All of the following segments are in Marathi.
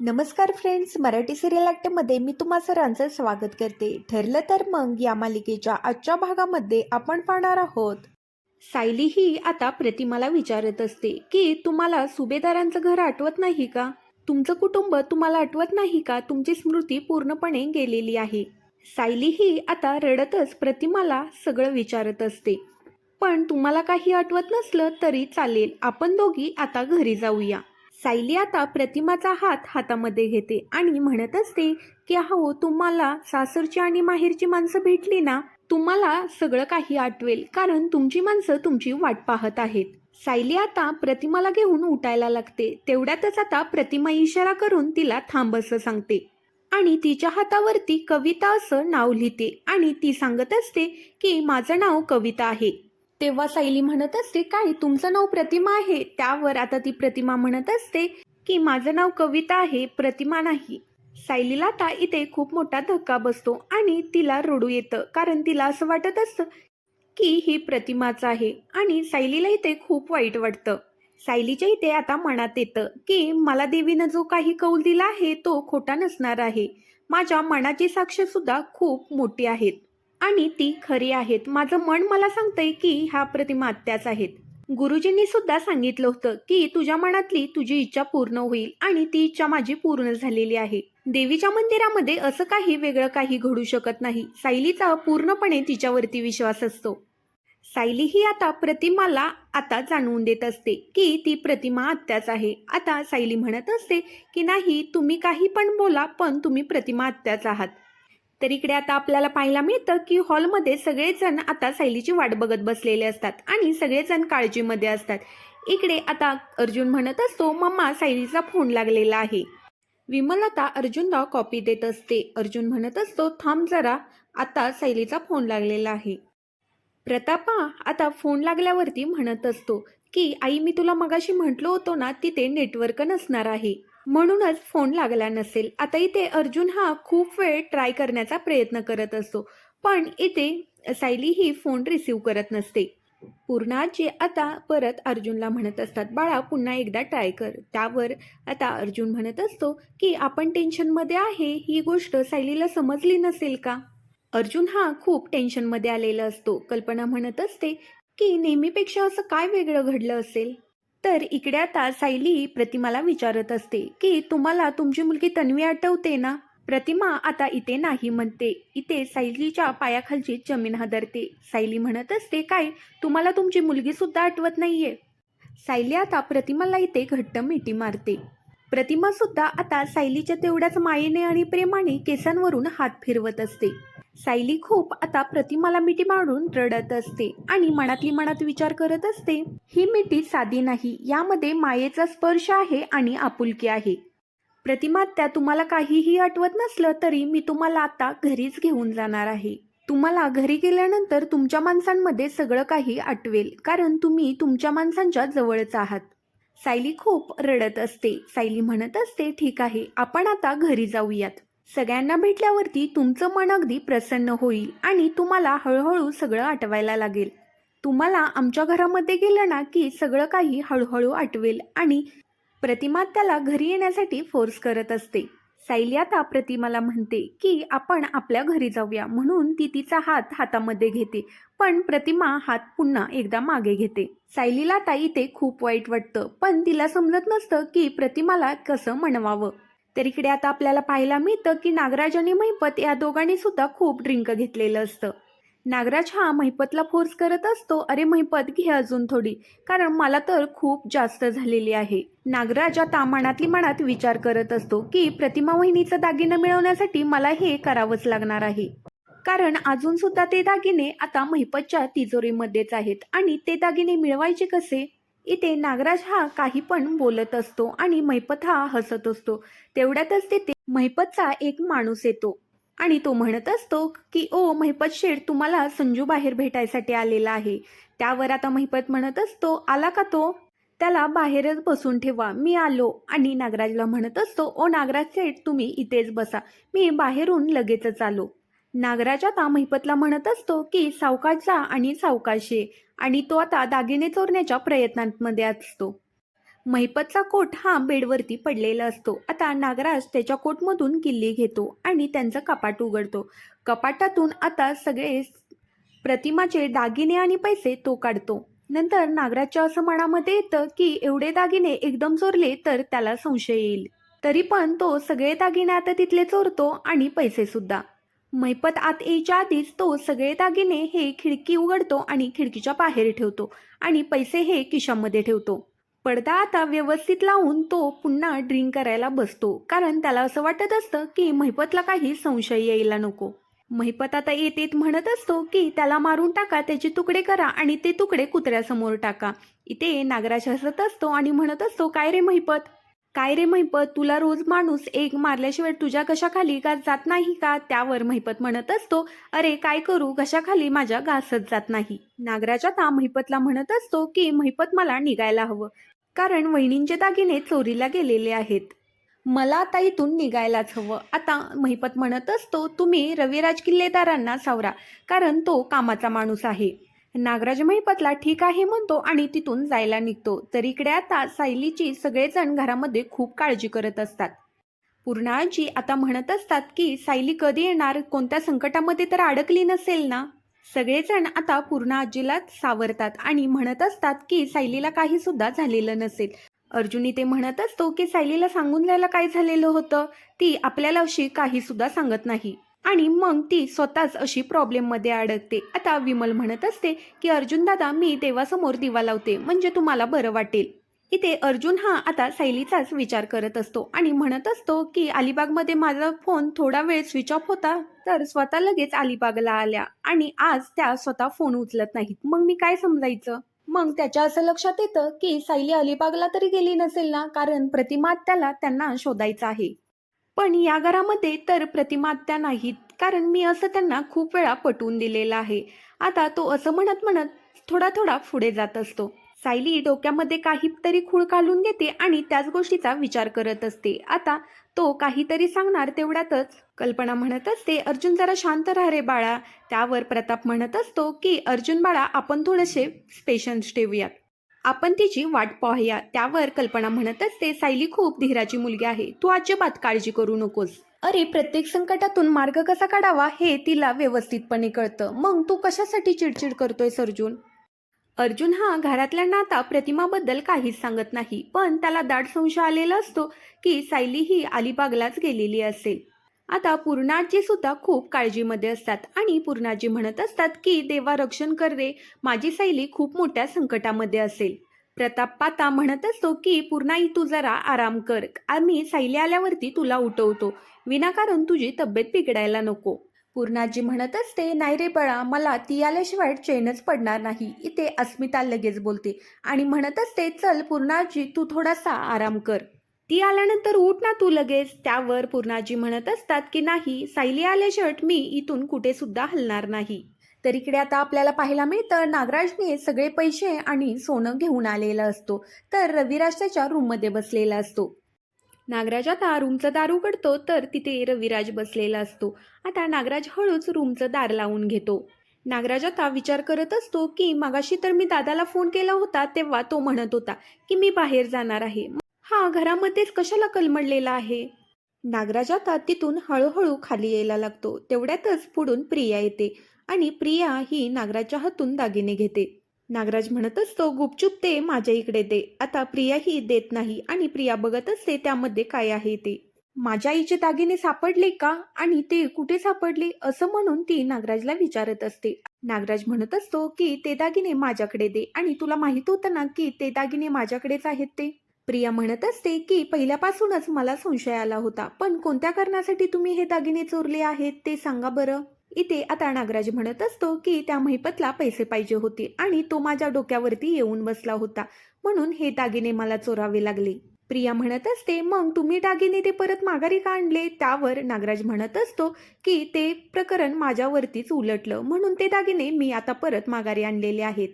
नमस्कार फ्रेंड्स मराठी सिरियल ॲक्टमध्ये मी तुम्हा सरांचं स्वागत करते. ठरलं तर मग या मालिकेच्या आजच्या भागामध्ये आपण पाहणार आहोत. सायली ही आता प्रतिमाला विचारत असते की तुम्हाला सुभेदारांचं घर आठवत नाही का? तुमचं कुटुंब तुम्हाला आठवत नाही का? तुमची स्मृती पूर्णपणे गेलेली आहे. सायली ही आता रडतच प्रतिमाला सगळं विचारत असते. पण तुम्हाला काही आठवत नसलं तरी चालेल आपण दोघी आता घरी जाऊया. सायली आता प्रतिमाचा हात हातामध्ये घेते आणि म्हणत असते की अहो तुम्हाला सासरची आणि माहेरची माणसं भेटली ना? तुम्हाला सगळं काही आठवेल कारण तुमची माणसं तुमची वाट पाहत आहेत. सायली आता प्रतिमाला घेऊन उठायला लागते. तेवढ्यातच आता प्रतिमा इशारा करून तिला थांब असं सांगते. आणि तिच्या हातावरती कविता असं नाव लिहिते आणि ती सांगत असते की माझं नाव कविता आहे. तेव्हा सायली म्हणत असते काय तुमचं नाव प्रतिमा आहे? त्यावर आता ती प्रतिमा म्हणत असते की माझं नाव कविता आहे प्रतिमा नाही. सायलीला आता इथे खूप मोठा धक्का बसतो आणि तिला रडू येतं कारण तिला असं वाटत असतं की ही प्रतिमाच आहे. आणि सायलीला इथे खूप वाईट वाटतं. सायलीच्या इथे आता मनात येतं की मला देवीनं जो काही कौल दिला आहे तो खोटा नसणार आहे. माझ्या मनाची साक्ष सुद्धा खूप मोठी आहेत. आणि ती खरी आहेत. माझं मन मला सांगतंय की ह्या प्रतिमा आत्याच आहेत. गुरुजींनी सुद्धा सांगितलं होतं की तुझ्या मनातली तुझी इच्छा पूर्ण होईल आणि ती इच्छा माझी पूर्ण झालेली आहे. देवीच्या मंदिरामध्ये असं काही वेगळं काही घडू शकत नाही. सायलीचा पूर्णपणे तिच्यावरती विश्वास असतो. सायली ही आता प्रतिमाला आता जाणवून देत असते की ती प्रतिमा आत्याच आहे. आता सायली म्हणत असते की नाही तुम्ही काही पण बोला पण तुम्ही प्रतिमा आत्याच आहात. तर इकडे आता आपल्याला पाहायला मिळतं की हॉलमध्ये सगळेजण आता सायलीची वाट बघत बसलेले असतात आणि सगळेजण काळजीमध्ये असतात. इकडे आता अर्जुन म्हणत असतो मम्मा सायलीचा फोन लागलेला आहे. विमल आता अर्जुनला कॉपी देत असते. अर्जुन म्हणत असतो थांब जरा आता सायलीचा फोन लागलेला आहे. प्रतापा आता फोन लागल्यावरती म्हणत असतो की आई मी तुला मगाशी म्हटलो होतो ना तिथे नेटवर्क नसणार आहे. म्हणूनच फोन लागला नसेल. आता इथे अर्जुन हा खूप वेळ ट्राय करण्याचा प्रयत्न करत असतो. पण इथे सायली ही फोन रिसीव करत नसते. पूर्णाजी आता परत अर्जुनला म्हणत असतात बाळा पुन्हा एकदा ट्राय कर. त्यावर आता अर्जुन म्हणत असतो की आपण टेन्शनमध्ये आहे ही गोष्ट सायलीला समजली नसेल का? अर्जुन हा खूप टेन्शनमध्ये आलेला असतो. कल्पना म्हणत असते की नेहमीपेक्षा असं काय वेगळं घडलं असेल? तर इकडे आता सायली प्रतिमाला विचारत असते की तुम्हाला तुमची मुलगी तन्वी आठवते ना? प्रतिमा आता इथे नाही म्हणते इथे सायलीच्या पायाखालची जमीन हादरते. सायली म्हणत असते काय तुम्हाला तुमची मुलगी सुद्धा आठवत नाहीये? सायली आता प्रतिमाला इथे घट्ट मिठी मारते. प्रतिमा सुद्धा आता सायलीच्या तेवढ्याच मायेने आणि प्रेमाने केसांवरून हात फिरवत असते. सायली खूप आता प्रतिमाला मिठी मारून रडत असते आणि मनातली मनात विचार करत असते ही मिठी साधी नाही यामध्ये मायेचा स्पर्श आहे आणि आपुलकी आहे. प्रतिमा त्या तुम्हाला काहीही आठवत नसलं तरी मी तुम्हाला आता घरीच घेऊन जाणार आहे. तुम्हाला घरी गेल्यानंतर तुमच्या माणसांमध्ये सगळं काही आठवेल कारण तुम्ही तुमच्या माणसांच्या जवळच आहात. सायली खूप रडत असते. सायली म्हणत असते ठीक आहे आपण आता घरी जाऊयात. सगळ्यांना भेटल्यावरती तुमचं मन अगदी प्रसन्न होईल आणि तुम्हाला हळूहळू सगळं आठवायला लागेल. तुम्हाला आमच्या घरामध्ये गेलं ना की सगळं काही हळूहळू आठवेल आणि प्रतिमा त्याला घरी येण्यासाठी फोर्स करत असते. सायली आता प्रतिमाला म्हणते की आपण आपल्या घरी जाऊया म्हणून ती तिचा हात हातामध्ये घेते पण प्रतिमा हात पुन्हा एकदा मागे घेते. सायलीला आता इथे खूप वाईट वाटतं पण तिला समजत नसतं की प्रतिमाला कसं म्हणवावं तर इकडे आता आपल्याला पाहायला मिळतं की नागराज आणि महिपत या दोघांनी सुद्धा खूप ड्रिंक घेतलेलं असतं. नागराज हा महिपतला फोर्स करत असतो अरे महिपत घे अजून थोडी कारण मला तर खूप जास्त झालेली आहे. नागराज आता मनातली मनात विचार करत असतो की प्रतिमा वहिनीचं दागिनं मिळवण्यासाठी मला हे करावंच लागणार आहे. कारण अजून सुद्धा ते दागिने आता महिपतच्या तिजोरीमध्येच आहेत आणि ते दागिने मिळवायचे कसे? इथे नागराज हा काही पण बोलत असतो आणि मैपत हा हसत असतो. तेवढ्यातच तिथे महिपतचा एक माणूस येतो. आणि तो म्हणत असतो की ओ महिपत शेठ तुम्हाला संजू बाहेर भेटायसाठी आलेला आहे. त्यावर आता महिपत म्हणत असतो आला का तो? त्याला बाहेरच बसून ठेवा मी आलो. आणि नागराजला म्हणत असतो ओ नागराज शेठ तुम्ही इथेच बसा मी बाहेरून लगेचच आलो. नागराज आता महिपतला म्हणत असतो की सावकाश जा आणि सावकाश ये. आणि तो आता दागिने चोरण्याच्या प्रयत्नांमध्ये असतो. महिपतचा कोट हा बेडवरती पडलेला असतो. आता नागराज त्याच्या कोटमधून किल्ली घेतो आणि त्यांचं कपाट उघडतो. कपाटातून आता सगळे प्रतिमाचे दागिने आणि पैसे तो काढतो. नंतर नागराजच्या असं मनामध्ये येतं की एवढे दागिने एकदम चोरले तर त्याला संशय येईल. तरी पण तो सगळे दागिने आता तिथले चोरतो आणि पैसे सुद्धा मैपत आत यायच्या आधीच तो सगळे दागिने हे खिडकी उघडतो आणि खिडकीच्या बाहेर ठेवतो आणि पैसे हे खिशामध्ये ठेवतो. पडदा आता व्यवस्थित लावून तो पुन्हा ड्रिंक करायला बसतो कारण त्याला असं वाटत असतं की महिपतला काही संशय यायला नको. महिपत आता येत येत म्हणत असतो की त्याला मारून टाका त्याचे तुकडे करा आणि ते तुकडे कुत्र्यासमोर टाका. इथे नागराज हसत असतो आणि म्हणत असतो काय रे महिपत काय रे महिपत तुला रोज माणूस एक मारल्याशिवाय तुझ्या कशाखाली का जात नाही का? त्यावर महिपत म्हणत असतो अरे काय करू? कशाखाली माझ्या घासत जात नाही? नागराज आता महिपतला म्हणत असतो की महिपत मला निघायला हवं कारण वहिनींचे दागिने चोरीला गेलेले आहेत. मला आता इथून निघायलाच हवं. आता महिपत म्हणत असतो तुम्ही रविराज किल्लेदारांना सावरा कारण तो कामाचा माणूस आहे. नागराज महिपतला ठीक आहे म्हणतो आणि तिथून जायला निघतो. तर इकडे आता सायलीची सगळेजण घरामध्ये खूप काळजी करत असतात. पूर्णाजी आता म्हणत असतात की सायली कधी येणार? कोणत्या संकटामध्ये तर अडकली नसेल ना? सगळेजण आता पूर्ण आजीला सावरतात आणि म्हणत असतात की सायलीला काही सुद्धा झालेलं नसेल. अर्जुनी ते म्हणत असतो की सायलीला सांगून द्यायला काय झालेलं होतं? ती आपल्याला अशी काही सुद्धा सांगत नाही. आणि मग ती स्वतःच अशी प्रॉब्लेममध्ये अडकते. आता विमल म्हणत असते की अर्जुन दादा मी देवासमोर दिवा लावते म्हणजे तुम्हाला बरं वाटेल. इथे अर्जुन हा आता सायलीचाच विचार करत असतो आणि म्हणत असतो की अलिबागमध्ये माझा फोन थोडा वेळ स्विच ऑफ होता तर स्वतः लगेच अलिबागला आल्या आणि आज त्या स्वतः फोन उचलत नाहीत. मग मी काय समजायचं? मग त्याच्या असं लक्षात येतं की सायली अलिबागला तरी गेली नसेल ना कारण प्रतिमा त्याला त्यांना शोधायचं आहे. पण या घरामध्ये तर प्रतिमा त्या नाहीत. कारण मी असं त्यांना खूप वेळा पटवून दिलेलं आहे. आता तो असं म्हणत म्हणत थोडा थोडा पुढे जात असतो. सायली डोक्यामध्ये काहीतरी खूळ घालून घेते आणि त्याच गोष्टीचा विचार करत असते. आता तो काहीतरी सांगणार तेवढ्यातच कल्पना म्हणत असते अर्जुन जरा शांत राहा रे बाळा. त्यावर प्रताप म्हणत असतो की अर्जुन बाळा आपण थोडेसे पेशन्स ठेवूयात. आपण तिची वाट पाहूया. त्यावर कल्पना म्हणत असते सायली खूप धीराची मुलगी आहे. तू अजिबात काळजी करू नकोस. अरे प्रत्येक संकटातून मार्ग कसा काढावा हे तिला व्यवस्थितपणे कळतं. मग तू कशासाठी चिडचिड करतोय अर्जुन? अर्जुन हा घरातल्यांना आता प्रतिमाबद्दल काहीच सांगत नाही. पण त्याला दाट संशय आलेला असतो की सायली ही अलिबागलाच गेलेली असेल. आता पूर्णाजी सुद्धा खूप काळजीमध्ये असतात आणि पूर्णाजी म्हणत असतात की देवा रक्षण कर रे माझी सायली खूप मोठ्या संकटामध्ये असेल. प्रताप पाता म्हणत असतो की पूर्णाई तू जरा आराम कर. आम्ही सायली आल्यावरती तुला उठवतो. विनाकारण तुझी तब्येत बिघडायला नको. पूर्णाजी म्हणत असते नाही रे बळा मला ती आल्याशिवाय चैनच पडणार नाही. इथे अस्मिता लगेच बोलते आणि म्हणत असते चल पूर्णाजी तू थोडासा आराम कर. ती आल्यानंतर उठ ना तू लगेच. त्यावर पूर्णाजी म्हणत असतात की नाही सायली आल्याशिवाय मी इथून कुठे सुद्धा हलणार नाही. तर इकडे आता आपल्याला पाहायला मिळतं नागराजने सगळे पैसे आणि सोनं घेऊन आलेला असतो. तर रविराज त्याच्या रूममध्ये बसलेला असतो. नागराज आता रूमचं दार उघडतो तर तिथे रविराज बसलेला असतो. आता नागराज हळूच रूमचं दार लावून घेतो. नागराज आता विचार करत असतो की मागाशी तर मी दादाला फोन केला होता तेव्हा तो म्हणत होता की मी बाहेर जाणार आहे. हा घरामध्येच कशाला कलमडलेला आहे? नागराज आता तिथून हळूहळू खाली यायला लागतो. तेवढ्यातच पुढून प्रिया येते आणि प्रिया ही नागराजच्या हातून दागिने घेते. नागराज म्हणत असतो गुपचूप ते माझ्या इकडे दे. आता प्रिया ही देत नाही आणि प्रिया बघत असते त्यामध्ये काय आहे ते. माझ्या आईचे दागिने सापडले का? आणि ते कुठे सापडले? असं म्हणून ती नागराजला विचारत असते. नागराज म्हणत असतो की ते दागिने माझ्याकडे दे. आणि तुला माहीत होतं ना की ते दागिने माझ्याकडेच आहेत ते? प्रिया म्हणत असते की पहिल्यापासूनच मला संशय आला होता. पण कोणत्या कारणासाठी तुम्ही हे दागिने चोरले आहेत ते सांगा बरं. इथे आता नागराज म्हणत असतो की त्या महिपतला पैसे पाहिजे होते आणि तो माझ्या डोक्यावरती येऊन बसला होता. म्हणून हे दागिने मला चोरावे लागले. प्रिया म्हणत असते मग तुम्ही दागिने ते परत माघारी का आणले? त्यावर नागराज म्हणत असतो की ते प्रकरण माझ्यावरतीच उलटलं. म्हणून ते दागिने मी आता परत माघारी आणलेले आहेत.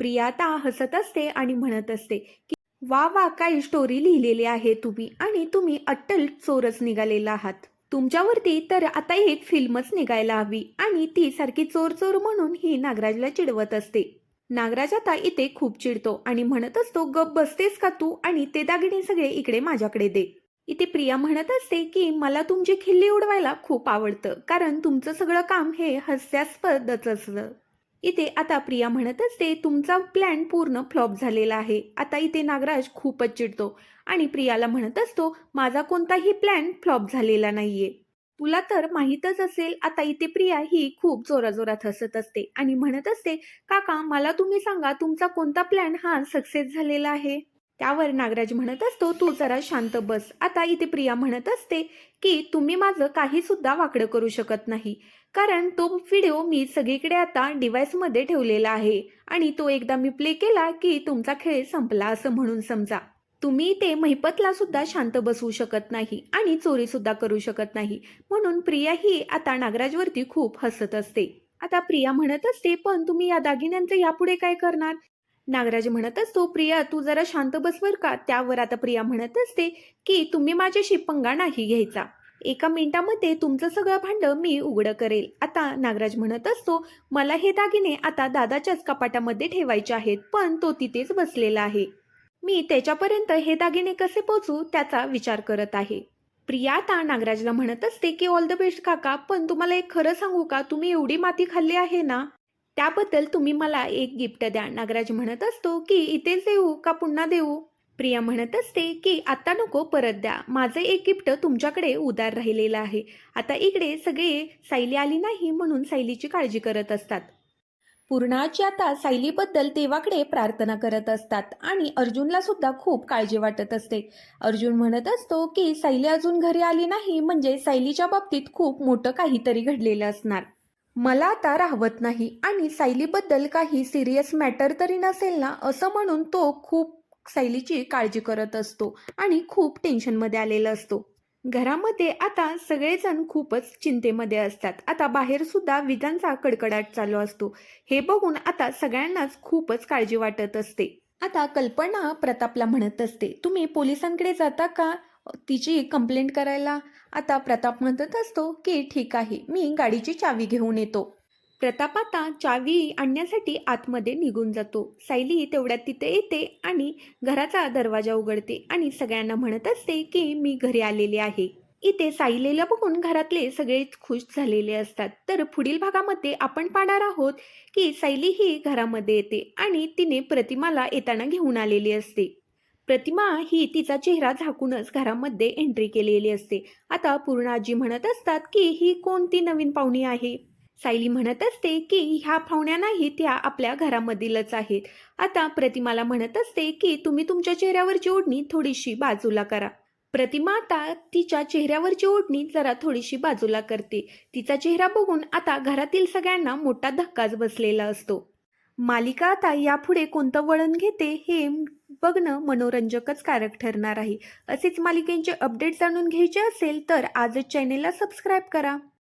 प्रिया आता हसत असते आणि म्हणत असते की वा वा काय स्टोरी लिहिलेली आहे तुम्ही आणि तुम्ही अट्टल चोरच निघालेला आहात. तुमच्यावरती तर आता एक फिल्मच निघायला हवी आणि ती सारखी चोर चोर म्हणून ही नागराजला चिडवत असते. नागराज आता इथे खूप चिडतो आणि म्हणत असतो गप बसतेस का तू आणि ते दागिने सगळे इकडे माझ्याकडे दे. इथे प्रिया म्हणत असते की मला तुमची खिल्ली उडवायला खूप आवडतं कारण तुमचं सगळं काम हे हास्यास्पदच असतं. इथे आता प्रिया म्हणत असते तुमचा प्लॅन पूर्ण फ्लॉप झालेला आहे. आता इथे नागराज खूपच चिडतो आणि प्रियाला म्हणत असतो माझा कोणताही प्लॅन फ्लॉप झालेला नाहीये. तुला तर माहीतच असेल आता इथे प्रिया ही खूप जोराजोरात हसत असते आणि म्हणत असते काका मला तुम्ही सांगा तुमचा कोणता प्लॅन हा सक्सेस झालेला आहे? त्यावर नागराज म्हणत असतो तू जरा शांत बस. आता इथे प्रिया म्हणत असते की तुम्ही माझं काही सुद्धा वाकडं करू शकत नाही. कारण तो व्हिडिओ मी सगळीकडे आता डिव्हाइसमध्ये ठेवलेला आहे आणि तो एकदा मी प्ले केला की तुमचा खेळ संपला असं म्हणून समजा. तुम्ही ते महिपतला सुद्धा शांत बसवू शकत नाही आणि चोरी सुद्धा करू शकत नाही. म्हणून प्रिया ही आता नागराजवरती खूप हसत असते. आता प्रिया म्हणत असते पण तुम्ही या दागिन्यांचं यापुढे काय करणार? नागराज म्हणत असतो प्रिया तू जरा शांत बसवर का? त्यावर आता प्रिया म्हणत असते की तुम्ही माझ्याशी पंगा नाही घ्यायचा. एका मिनिटामध्ये तुमचं सगळं भांडं मी उघडं करेल. आता नागराज म्हणत असतो मला हे दागिने आता दादाच्याच कपाटामध्ये ठेवायचे आहेत पण तो तिथेच बसलेला आहे. मी त्याच्यापर्यंत हे दागिने कसे पोचू त्याचा विचार करत आहे. प्रिया आता नागराजला म्हणत असते की ऑल द बेस्ट काका पण तुम्हाला एक खरं सांगू का? तुम्ही एवढी माती खाल्ली आहे ना? त्याबद्दल तुम्ही मला एक गिफ्ट द्या. नागराज म्हणत असतो की इथेच देऊ का पुन्हा देऊ? प्रिया म्हणत असते की आता नको परत द्या. माझं एक गिफ्ट तुमच्याकडे उदार राहिलेलं आहे. आता इकडे सगळे सायली आली नाही म्हणून सायलीची काळजी करत असतात. पूर्णाची आता सायलीबद्दल देवाकडे प्रार्थना करत असतात आणि अर्जुनला सुद्धा खूप काळजी वाटत असते. अर्जुन म्हणत असतो की सायली अजून घरी आली नाही म्हणजे सायलीच्या बाबतीत खूप मोठं काहीतरी घडलेलं असणार. मला आता राहवत नाही आणि सायलीबद्दल काही सिरियस मॅटर तरी नसेल ना असं म्हणून तो खूप सायलीची काळजी करत असतो आणि खूप टेन्शनमध्ये आलेला असतो. घरामध्ये आता सगळेजण खूपच चिंतेमध्ये असतात. आता बाहेर सुद्धा विजांचा कडकडाट चालू असतो. हे बघून आता सगळ्यांनाच खूपच काळजी वाटत असते. आता कल्पना प्रतापला म्हणत असते तुम्ही पोलिसांकडे जाता का? तिची कंप्लेंट करायला? आता प्रताप म्हणत असतो की ठीक आहे मी गाडीची चावी घेऊन येतो. प्रताप आता चावी आणण्यासाठी आतमध्ये निघून जातो. सायली तेवढ्यात तिथे येते आणि घराचा दरवाजा उघडते आणि सगळ्यांना म्हणत असते की मी घरी आलेले आहे. इथे सायलीला बघून घरातले सगळेच खुश झालेले असतात. तर पुढील भागामध्ये आपण पाहणार आहोत की सायली ही घरामध्ये येते आणि तिने प्रतिमाला येताना घेऊन आलेली असते. प्रतिमा ही तिचा चेहरा झाकूनच घरामध्ये एंट्री केलेली असते. आता पूर्ण आजी म्हणत असतात की ही कोणती नवीन पाहुणी आहे? सायली म्हणत असते की ह्या पाहुण्या नाही त्या आपल्या घरामधीलच आहेत. आता प्रतिमाला म्हणत असते की तुम्ही तुमच्या चेहऱ्यावरची ओढणी थोडीशी बाजूला करा. प्रतिमा आता तिच्या चेहऱ्यावरची ओढणी जरा थोडीशी बाजूला करते. तिचा चेहरा बघून आता घरातील सगळ्यांना मोठा धक्काच बसलेला असतो. मालिका आता यापुढे कोणतं वळण घेते हे बघणं मनोरंजकच कारक ठरणार आहे. असेच मालिकेंचे अपडेट जाणून घ्यायचे असेल तर आजच चॅनेलला सबस्क्राईब करा.